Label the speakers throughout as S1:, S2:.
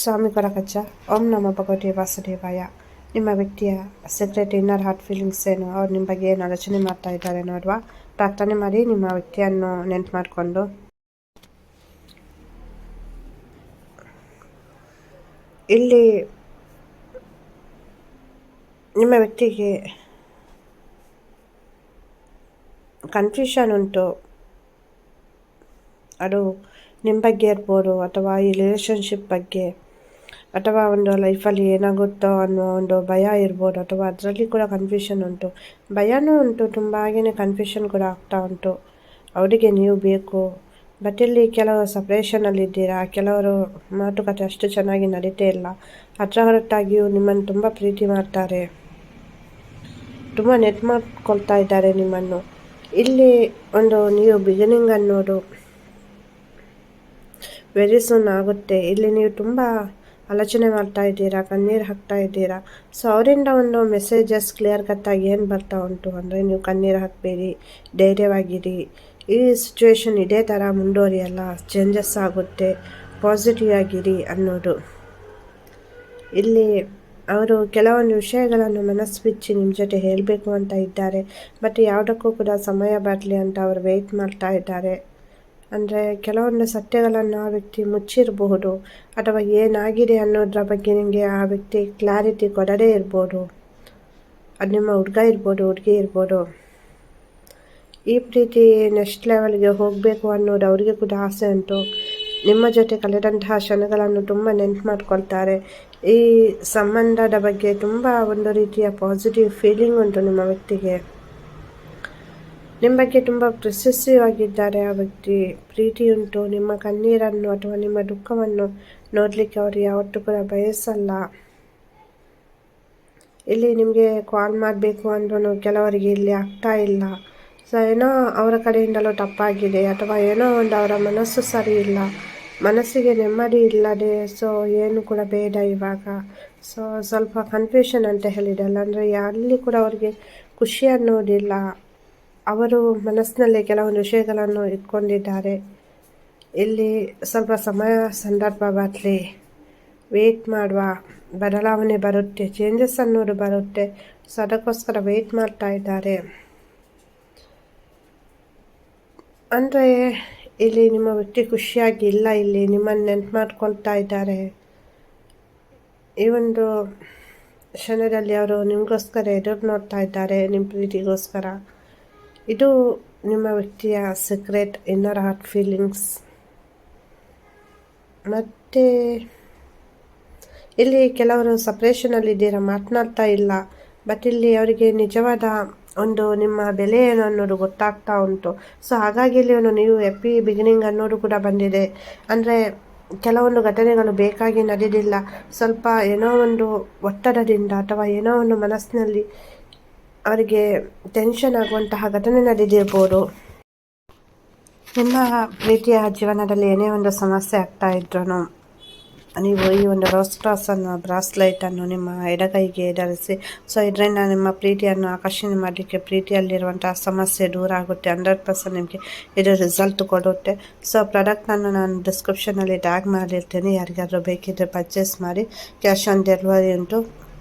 S1: ಸ್ವಾಮಿ ಪರಕಚ್ಚ ಓಂ ನಮ್ಮ ಭಗವತಿ ವಾಸುದೇವಾಯ ನಿಮ್ಮ ವ್ಯಕ್ತಿಯ ಸೆಕ್ರೆಟ್ ಇನ್ನರ್ ಹಾರ್ಟ್ ಫೀಲಿಂಗ್ಸ್ ಏನು, ಅವ್ರು ನಿಮ್ಮ ಬಗ್ಗೆ ಏನು ಆಲೋಚನೆ ಮಾಡ್ತಾ ಇದ್ದಾರೆ ನೋಡುವ? ಪ್ರಾರ್ಥನೆ ಮಾಡಿ ನಿಮ್ಮ ವ್ಯಕ್ತಿಯನ್ನು ನೆನ್ಪು ಮಾಡಿಕೊಂಡು. ಇಲ್ಲಿ ನಿಮ್ಮ ವ್ಯಕ್ತಿಗೆ ಕನ್ಫ್ಯೂಷನ್ ಉಂಟು. ಅದು ನಿಮ್ಮ ಬಗ್ಗೆ ಇರ್ಬೋದು, ಅಥವಾ ಈ ರಿಲೇಷನ್ಶಿಪ್ ಬಗ್ಗೆ, ಅಥವಾ ಒಂದು ಲೈಫಲ್ಲಿ ಏನಾಗುತ್ತೋ ಅನ್ನೋ ಒಂದು ಭಯ ಇರ್ಬೋದು, ಅಥವಾ ಅದರಲ್ಲಿ ಕೂಡ ಕನ್ಫ್ಯೂಷನ್ ಉಂಟು. ಭಯನೂ ಉಂಟು ತುಂಬಾನೇ ಕನ್ಫ್ಯೂಷನ್ ಕೂಡ ಆಗ್ತಾ ಉಂಟು. ಅವರಿಗೆ ನೀವು ಬೇಕು ಬಟ್ ಇಲ್ಲಿ ಕೆಲವರು ಸಪ್ರೇಷನಲ್ಲಿದ್ದೀರಾ ಕೆಲವರು ಮಾತುಕತೆ ಅಷ್ಟು ಚೆನ್ನಾಗಿ ನಡೀತೇ ಇಲ್ಲ. ಹತ್ರ ಹೊರತಾಗಿಯೂ ನಿಮ್ಮನ್ನು ತುಂಬ ಪ್ರೀತಿ ಮಾಡ್ತಾರೆ. ತುಂಬ ನೆಟ್ ಮಾಡ್ಕೊಳ್ತಾ ಇದ್ದಾರೆ ನಿಮ್ಮನ್ನು. ಇಲ್ಲಿ ಒಂದು ನೀವು ಬಿಗಿನಿಂಗ್ ಅನ್ನೋದು ವೆರಿ ಸೂನ್ ಆಗುತ್ತೆ. ಇಲ್ಲಿ ನೀವು ತುಂಬ ಆಲೋಚನೆ ಮಾಡ್ತಾ ಇದ್ದೀರಾ, ಕಣ್ಣೀರು ಹಾಕ್ತಾ ಇದ್ದೀರಾ. ಸೊ ಅವರಿಂದ ಒಂದು ಮೆಸೇಜಸ್ ಕ್ಲಿಯರ್ ಕಟ್ಟಾಗಿ ಏನು ಬರ್ತಾ ಉಂಟು ಅಂದರೆ ನೀವು ಕಣ್ಣೀರು ಹಾಕಬೇಡಿ, ಧೈರ್ಯವಾಗಿರಿ. ಈ ಸಿಚುವೇಶನ್ ಇದೇ ಥರ ಮುಂದುವರಿಯಲ್ಲ ಚೇಂಜಸ್ ಆಗುತ್ತೆ ಪಾಸಿಟಿವ್ ಆಗಿರಿ ಅನ್ನೋದು. ಇಲ್ಲಿ ಅವರು ಕೆಲವೊಂದು ವಿಷಯಗಳನ್ನು ಮನಸ್ಸು ಬಿಚ್ಚಿ ನಿಮ್ಮ ಜೊತೆ ಹೇಳಬೇಕು ಅಂತ ಇದ್ದಾರೆ ಬಟ್ ಯಾವುದಕ್ಕೂ ಕೂಡ ಸಮಯ ಬರಲಿ ಅಂತ ಅವರು ವೆಯ್ಟ್ ಮಾಡ್ತಾ ಇದ್ದಾರೆ. ಅಂದರೆ ಕೆಲವೊಂದು ಸತ್ಯಗಳನ್ನು ಆ ವ್ಯಕ್ತಿ ಮುಚ್ಚಿರಬಹುದು ಅಥವಾ ಏನಾಗಿದೆ ಅನ್ನೋದ್ರ ಬಗ್ಗೆ ನಿಮಗೆ ಆ ವ್ಯಕ್ತಿ ಕ್ಲಾರಿಟಿ ಕೊಡದೇ ಇರ್ಬೋದು. ಅದು ನಿಮ್ಮ ಹುಡುಗ ಇರ್ಬೋದು, ಹುಡುಗಿ ಇರ್ಬೋದು. ಈ ಪ್ರೀತಿ ನೆಕ್ಸ್ಟ್ ಲೆವೆಲ್ಗೆ ಹೋಗಬೇಕು ಅನ್ನೋದು ಅವರಿಗೆ ಕೂಡ ಆಸೆ ಉಂಟು. ನಿಮ್ಮ ಜೊತೆ ಕಳೆದಂತಹ ಕ್ಷಣಗಳನ್ನು ತುಂಬ ನೆನ್ಪು ಮಾಡ್ಕೊಳ್ತಾರೆ. ಈ ಸಂಬಂಧದ ಬಗ್ಗೆ ತುಂಬ ಒಂದು ರೀತಿಯ ಪಾಸಿಟಿವ್ ಫೀಲಿಂಗ್ ಉಂಟು ನಿಮ್ಮ ವ್ಯಕ್ತಿಗೆ. ನಿಮ್ಮ ಬಗ್ಗೆ ತುಂಬ ಪ್ರಶಸ್ತಿಯಾಗಿದ್ದಾರೆ ಆ ವ್ಯಕ್ತಿ. ಪ್ರೀತಿ ಉಂಟು. ನಿಮ್ಮ ಕಣ್ಣೀರನ್ನು ಅಥವಾ ನಿಮ್ಮ ದುಃಖವನ್ನು ನೋಡಲಿಕ್ಕೆ ಅವರು ಯಾವತ್ತೂ ಕೂಡ ಬಯಸಲ್ಲ. ಇಲ್ಲಿ ನಿಮಗೆ ಕಾಲ್ ಮಾಡಬೇಕು ಅಂದ್ರೂ ಕೆಲವರಿಗೆ ಇಲ್ಲಿ ಆಗ್ತಾ ಇಲ್ಲ. ಸೊ ಏನೋ ಅವರ ಕಡೆಯಿಂದಲೂ ತಪ್ಪಾಗಿದೆ ಅಥವಾ ಏನೋ ಒಂದು ಅವರ ಮನಸ್ಸು ಸರಿ ಇಲ್ಲ. ಮನಸ್ಸಿಗೆ ನೆಮ್ಮದಿ ಇಲ್ಲದೆ ಸೊ ಏನು ಕೂಡ ಬೇಡ ಇವಾಗ. ಸೊ ಸ್ವಲ್ಪ ಕನ್ಫ್ಯೂಷನ್ ಅಂತ ಅಂದರೆ ಅಲ್ಲಿ ಕೂಡ ಅವರಿಗೆ ಖುಷಿ ಅನ್ನೋದಿಲ್ಲ ಅವರು ಮನಸ್ಸಿನಲ್ಲಿ ಕೆಲವೊಂದು ವಿಷಯಗಳನ್ನು ಇಟ್ಕೊಂಡಿದ್ದಾರೆ. ಇಲ್ಲಿ ಸ್ವಲ್ಪ ಸಮಯ ಸಂದರ್ಭ ಬರಲಿ. ವೆಯ್ಟ್ ಮಾಡುವ. ಬದಲಾವಣೆ ಬರುತ್ತೆ. ಚೇಂಜಸ್ ಅನ್ನೋದು ಬರುತ್ತೆ. ಸೊ, ಅದಕ್ಕೋಸ್ಕರ ವೆಯ್ಟ್ ಮಾಡ್ತಾ ಇದ್ದಾರೆ. ಅಂದರೆ, ಇಲ್ಲಿ ನಿಮ್ಮ ವ್ಯಕ್ತಿ ಖುಷಿಯಾಗಿ ಇಲ್ಲ ಇಲ್ಲಿ, ನಿಮ್ಮನ್ನು ನೆನ್ಪು ಮಾಡ್ಕೊಳ್ತಾ ಇದ್ದಾರೆ. ಈ ಒಂದು ಕ್ಷಣದಲ್ಲಿ ಅವರು ನಿಮಗೋಸ್ಕರ ಎದುರು ನೋಡ್ತಾ ಇದ್ದಾರೆ, ನಿಮ್ಮ ಪ್ರೀತಿಗೋಸ್ಕರ. ಇದು ನಿಮ್ಮ ವ್ಯಕ್ತಿಯ ಸೀಕ್ರೆಟ್ ಇನ್ನರ್ ಹಾರ್ಟ್ ಫೀಲಿಂಗ್ಸ್ ಮತ್ತು, ಇಲ್ಲಿ ಕೆಲವರು ಸಪ್ರೇಷನಲ್ಲಿದ್ದೀರಾ ಮಾತನಾಡ್ತಾ ಇಲ್ಲ. ಬಟ್ ಇಲ್ಲಿ ಅವರಿಗೆ ನಿಜವಾದ ಒಂದು ನಿಮ್ಮ ಬೆಲೆ ಏನು ಅನ್ನೋದು ಗೊತ್ತಾಗ್ತಾ ಉಂಟು. ಸೊ ಹಾಗಾಗಿ ಇಲ್ಲಿ ಒಂದು ನೀವು ಎಪ್ಪಿ ಬಿಗಿನಿಂಗ್ ಅನ್ನೋದು ಕೂಡ ಬಂದಿದೆ. ಅಂದರೆ ಕೆಲವೊಂದು ಘಟನೆಗಳು ಬೇಕಾಗಿ ನಡೆದಿಲ್ಲ. ಸ್ವಲ್ಪ ಏನೋ ಒಂದು ಒತ್ತಡದಿಂದ ಅಥವಾ ಏನೋ ಒಂದು ಮನಸ್ಸಿನಲ್ಲಿ ಅವರಿಗೆ ಟೆನ್ಷನ್ ಆಗುವಂತಹ ಘಟನೆ ನಡೆದಿರ್ಬೋದು. ನಿಮ್ಮ ಪ್ರೀತಿಯ ಜೀವನದಲ್ಲಿ ಏನೇ ಒಂದು ಸಮಸ್ಯೆ ಆಗ್ತಾ ಇದ್ರೂ ನೀವು ಈ ಒಂದು ರೋಸ್ ಕ್ರಾಸನ್ನು ಬ್ರಾಸ್ಲೈಟನ್ನು ನಿಮ್ಮ ಎಡಗೈಗೆ ಧರಿಸಿ ಸೊ ಇದರಿಂದ ನಿಮ್ಮ ಪ್ರೀತಿಯನ್ನು ಆಕರ್ಷಣೆ ಮಾಡಲಿಕ್ಕೆ, ಪ್ರೀತಿಯಲ್ಲಿರುವಂತಹ ಸಮಸ್ಯೆ ದೂರ ಆಗುತ್ತೆ ಹಂಡ್ರೆಡ್ ಪರ್ಸೆಂಟ್ ನಿಮಗೆ ಇದು ರಿಸಲ್ಟ್ ಕೊಡುತ್ತೆ. ಸೊ ಪ್ರಾಡಕ್ಟನ್ನು ನಾನು ಡಿಸ್ಕ್ರಿಪ್ಷನಲ್ಲಿ ಟ್ಯಾಗ್ ಮಾಡಿರ್ತೇನೆ, ಯಾರಿಗಾದರೂ ಬೇಕಿದ್ದರೆ ಪರ್ಚೇಸ್ ಮಾಡಿ ಕ್ಯಾಶ್ ಆನ್ ಡೆಲಿವರಿ ಉಂಟು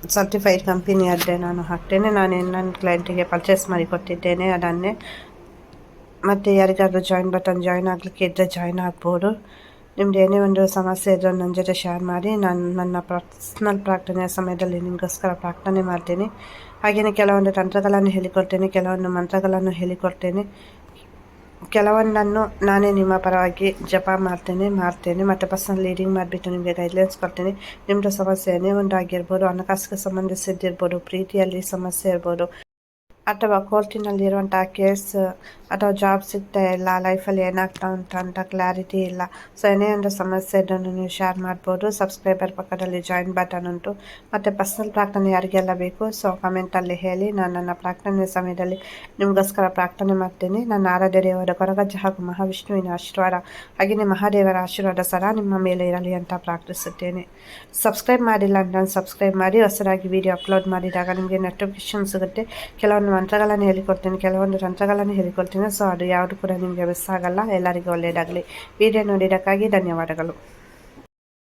S1: ಸರ್ಟಿಫೈಡ್ ಕಂಪನಿಯದ್ದೇ ನಾನು ಹಾಕ್ತೇನೆ. ನಾನು ನನ್ನ ಕ್ಲೈಂಟಿಗೆ ಪರ್ಚೇಸ್ ಮಾಡಿ ಕೊಟ್ಟಿದ್ದೇನೆ, ಅದನ್ನೇ. ಮತ್ತು ಯಾರಿಗಾದರೂ ಜಾಯಿನ್ ಬಟನ್ ಜಾಯಿನ್ ಆಗಲಿಕ್ಕೆ ಇದ್ದರೆ ಜಾಯಿನ್ ಆಗ್ಬೋದು. ನಿಮ್ದು ಏನೇ ಒಂದು ಸಮಸ್ಯೆ ಇದ್ದರೆ ನನ್ನ ಜೊತೆ ಶೇರ್ ಮಾಡಿ. ನಾನು ನನ್ನ ಪರ್ಸ್ನಲ್ ಪ್ರಾರ್ಥನೆಯ ಸಮಯದಲ್ಲಿ ನಿಮಗೋಸ್ಕರ ಪ್ರಾರ್ಥನೆ ಮಾಡ್ತೀನಿ. ಹಾಗೆಯೇ ಕೆಲವೊಂದು ತಂತ್ರಗಳನ್ನು ಹೇಳಿಕೊಡ್ತೇನೆ, ಕೆಲವೊಂದು ಮಂತ್ರಗಳನ್ನು ಹೇಳಿಕೊಡ್ತೇನೆ. ಕೆಲವೊಂದನ್ನು ನಾನೇ ನಿಮ್ಮ ಪರವಾಗಿ ಜಪ ಮಾಡ್ತೇನೆ ಮಾಡ್ತೇನೆ. ಮತ್ತು ಪರ್ಸನಲ್ ಲೀಡಿಂಗ್ ಮಾಡಿಬಿಟ್ಟು ನಿಮಗೆ ಗೈಡ್ಲೈನ್ಸ್ ಕೊಡ್ತೇನೆ. ನಿಮ್ಮದು ಸಮಸ್ಯೆ ಏನೇ ಒಂದು ಆಗಿರ್ಬೋದು ಹಣಕಾಸಿಗೆ ಸಂಬಂಧಿಸಿದ್ದಿರ್ಬೋದು ಪ್ರೀತಿಯಲ್ಲಿ ಸಮಸ್ಯೆ ಇರ್ಬೋದು ಅಥವಾ ಕೋರ್ಟಿನಲ್ಲಿರುವಂಥ ಕೇಸ್, ಅಥವಾ ಜಾಬ್ ಸಿಗ್ತಾ ಇಲ್ಲ ಲೈಫಲ್ಲಿ ಏನಾಗ್ತಾ ಉಂಟು ಅಂತ ಕ್ಲಾರಿಟಿ ಇಲ್ಲ. ಸೊ ಏನೇ ಒಂದು ಸಮಸ್ಯೆ ಇದನ್ನು ನೀವು ಶೇರ್ ಮಾಡ್ಬೋದು. ಸಬ್ಸ್ಕ್ರೈಬರ್ ಪಕ್ಕದಲ್ಲಿ ಜಾಯಿನ್ ಬಟನ್ ಉಂಟು. ಮತ್ತು ಪರ್ಸನಲ್ ಪ್ರಾರ್ಥನೆ ಯಾರಿಗೆಲ್ಲ ಬೇಕು ಸೊ ಕಮೆಂಟಲ್ಲಿ ಹೇಳಿ. ನಾನು ನನ್ನ ಪ್ರಾರ್ಥನೆ ಸಮಯದಲ್ಲಿ ನಿಮಗೋಸ್ಕರ ಪ್ರಾರ್ಥನೆ ಮಾಡ್ತೀನಿ. ನನ್ನ ಆರಾಧ್ಯ ದೇವರ ಕೊರಗಜ್ಜ ಹಾಗೂ ಮಹಾವಿಷ್ಣುವಿನ ಆಶೀರ್ವಾದ, ಹಾಗೆಯೇ ಮಹಾದೇವರ ಆಶೀರ್ವಾದ ಸರ ನಿಮ್ಮ ಮೇಲೆ ಇರಲಿ ಅಂತ ಪ್ರಾರ್ಥಿಸುತ್ತೇನೆ. ಸಬ್ಸ್ಕ್ರೈಬ್ ಮಾಡಿಲ್ಲ ಅಂತ ಸಬ್ಸ್ಕ್ರೈಬ್ ಮಾಡಿ, ಹೊಸದಾಗಿ ವಿಡಿಯೋ ಅಪ್ಲೋಡ್ ಮಾಡಿದಾಗ ನಿಮಗೆ ನೋಟಿಫಿಕೇಶನ್ ಸಿಗುತ್ತೆ. ಕೆಲವೊಂದು ಮಂತ್ರಗಳನ್ನು ಹೇಳಿಕೊಡ್ತೀನಿ. ಕೆಲವೊಂದು ತಂತ್ರಗಳನ್ನು ಹೇಳಿಕೊಡ್ತೀನಿ. ಸೊ ಅದು ಯಾವುದು ಕೂಡ ನಿಮಗೆ ಮಿಸ್ ಆಗಲ್ಲ. ಎಲ್ಲರಿಗೂ ಒಳ್ಳೆಯದಾಗಲಿ ವಿಡಿಯೋ ನೋಡಿದ್ದಕ್ಕಾಗಿ ಧನ್ಯವಾದಗಳು.